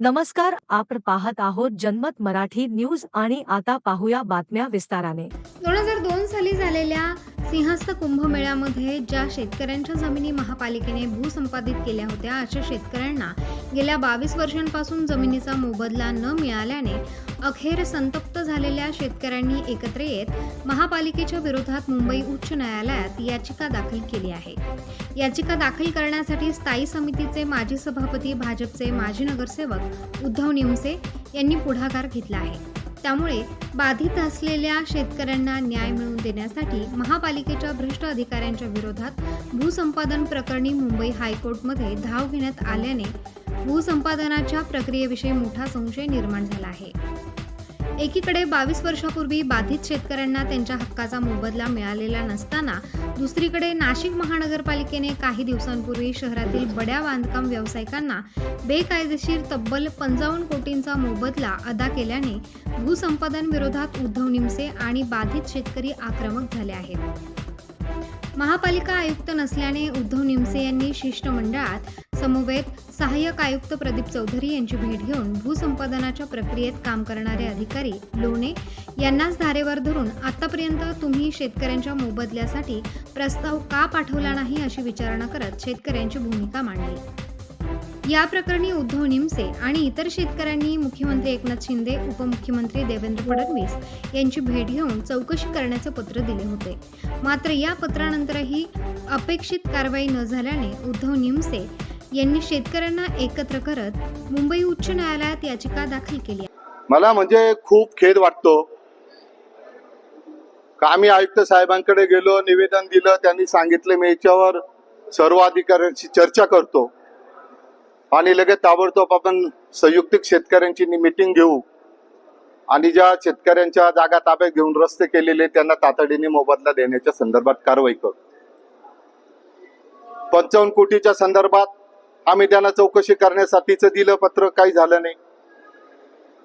नमस्कार आपण पाहत आहोत जनमत मराठी न्यूज आणि आता पाहूया बातम्या विस्ताराने. दोन हजार दोन साली झालेल्या सिंहस्थ कुंभमेळ्यामध्ये ज्या शेतकऱ्यांच्या जमिनी महापालिकेने भूसंपादित केल्या होत्या अशा शेतकऱ्यांना गेल्या बावीस वर्षांपासून जमिनीचा मोबदला न मिळाल्याने अखेर संतप्त झालेल्या शेतकऱ्यांनी एकत्र येत महापालिकेच्या विरोधात मुंबई उच्च न्यायालयात याचिका दाखल केली आहे. याचिका दाखल करण्यासाठी स्थायी समितीचे माजी सभापती भाजपचे माजी नगरसेवक उद्धव निमसे यांनी पुढाकार घेतला आहे. त्यामुळे बाधित असलेल्या शेतकऱ्यांना न्याय मिळवून देण्यासाठी महापालिकेच्या भ्रष्ट अधिकाऱ्यांच्या विरोधात भूसंपादन प्रकरणी मुंबई हायकोर्टमध्ये धाव घेण्यात आल्याने भूसंपादनाच्या प्रक्रियेविषयी मोठा संशय निर्माण झाला आहे. एकीकडे बावीस वर्षापूर्वी बाधित शेतकऱ्यांना त्यांच्या हक्काचा मोबदला मिळालेला नसताना दुसरीकडे नाशिक महानगरपालिकेने काही दिवसांपूर्वी शहरातील बड्या बांधकाम व्यावसायिकांना बेकायदेशीर तब्बल पंचावन्न कोटींचा मोबदला अदा केल्याने भूसंपादन विरोधात उद्धव निमसे आणि बाधित शेतकरी आक्रमक झाले आहेत. महापालिका आयुक्त नसल्याने उद्धव निमसे यांनी शिष्टमंडळात समवेत सहाय्यक आयुक्त प्रदीप चौधरी यांची भेट घेऊन भूसंपादनाच्या प्रक्रियेत काम करणारे अधिकारी लोणे यांनाच धारेवर धरून आतापर्यंत तुम्ही शेतकऱ्यांच्या मोबदल्यासाठी प्रस्ताव का पाठवला नाही अशी विचारणा करत शेतकऱ्यांची भूमिका मांडली. या प्रकरणी उद्धव निमसे आणि इतर शेतकऱ्यांनी मुख्यमंत्री एकनाथ शिंदे उपमुख्यमंत्री देवेंद्र फडणवीस यांची भेट घेऊन चौकशी करण्याचे पत्र दिले होते. मात्र या पत्रानंतरही अपेक्षित कारवाई न झाल्याने उद्धव निमसे यांनी शेतकऱ्यांना एकत्र करत मुंबई उच्च न्यायालयात याचिका दाखल केली मला म्हणजे खूप खेद वाटतो. का आम्ही आयुक्त साहेबांकडे गेलो निवेदन दिलं त्यांनी सांगितले मी याच्यावर सर्व अधिकाऱ्यांशी चर्चा करतो. आणि लगेच ताबडतोब आपण संयुक्तिक शेतकऱ्यांची मिटिंग घेऊ. आणि ज्या शेतकऱ्यांच्या जागा ताब्यात घेऊन रस्ते केलेले त्यांना तातडीने मोबदला देण्याच्या संदर्भात कारवाई करू. पंचावन्न कोटीच्या संदर्भात आम्ही त्यांना चौकशी करण्यासाठीचं दिलं पत्र काही झालं नाही.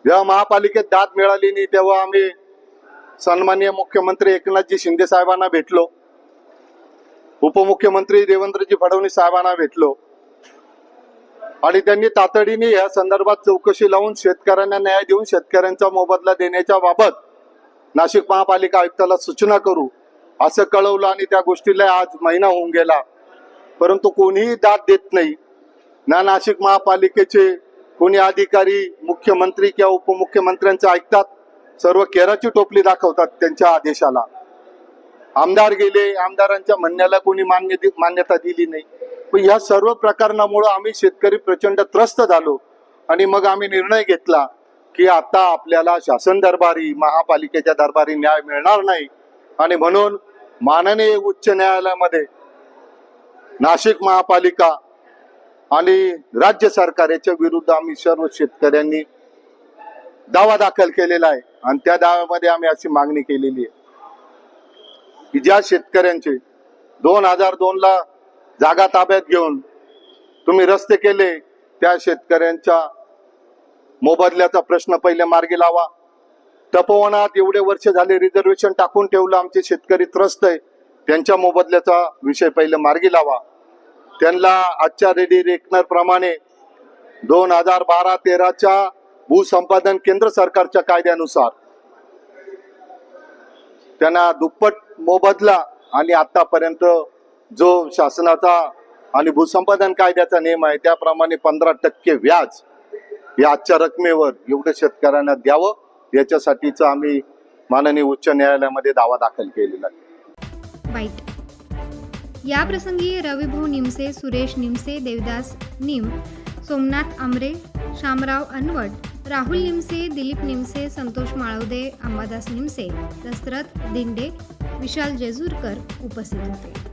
जेव्हा महापालिकेत दाद मिळाली नाही तेव्हा आम्ही सन्माननीय मुख्यमंत्री एकनाथजी शिंदे साहेबांना भेटलो. उपमुख्यमंत्री देवेंद्रजी फडणवीस साहेबांना भेटलो. आणि त्यांनी तातडीने या संदर्भात चौकशी लावून शेतकऱ्यांना न्याय देऊन शेतकऱ्यांचा मोबदला देण्याच्या बाबत नाशिक महापालिका आयुक्ताला सूचना करू असं कळवलं आणि त्या गोष्टीला आज महिना होऊन गेला. परंतु कोणीही दाद देत नाही. ना नाशिक महापालिकेचे कोणी अधिकारी मुख्यमंत्री किंवा उपमुख्यमंत्र्यांचं ऐकतात सर्व केराची टोपली दाखवतात त्यांच्या आदेशाला. आमदार गेले आमदारांच्या म्हणण्याला कोणी मान्य मान्यता दिली नाही. पण ह्या सर्व प्रकरणामुळं आम्ही शेतकरी प्रचंड त्रस्त झालो. आणि मग आम्ही निर्णय घेतला की आता आपल्याला शासन दरबारी महापालिकेच्या दरबारी न्याय मिळणार नाही. आणि म्हणून माननीय उच्च न्यायालयामध्ये नाशिक महापालिका आणि राज्य सरकार याच्या विरुद्ध आम्ही सर्व शेतकऱ्यांनी दावा दाखल केलेला आहे. आणि त्या दाव्यामध्ये आम्ही अशी मागणी केलेली आहे की ज्या शेतकऱ्यांचे दोन हजार दोन ला जागा ताब्यात घेऊन तुम्ही रस्ते केले त्या शेतकऱ्यांच्या मोबदल्याचा प्रश्न पहिले मार्गी लावा. तपोवनात एवढे वर्ष झाले रिझर्वेशन टाकून ठेवलं आमचे शेतकरी त्रस्त आहे. त्यांच्या मोबदल्याचा विषय पहिले मार्गी लावा. त्यांना आजच्या रेडी रेकनर प्रमाणे दोन हजार बारा तेराच्या भूसंपादन केंद्र सरकारच्या कायद्यानुसार त्यांना दुप्पट मोबदला आणि आतापर्यंत जो शासनाचा आणि भूसंपादन कायद्याचा नियम आहे त्याप्रमाणे पंधरा टक्के व्याज या आजच्या रकमेवर एवढं शेतकऱ्यांना द्यावं याच्यासाठीच आम्ही माननीय उच्च न्यायालयामध्ये दावा दाखल केलेला आहे. या प्रसंगी रविभाऊ निमसे सुरेश निमसे देवदास निम सोमनाथ आमरे शामराव अनवट राहुल निमसे दिलीप निमसे संतोष माळवदे अंबादास निमसे दसरथ दिंडे विशाल जेजूरकर उपस्थित होते.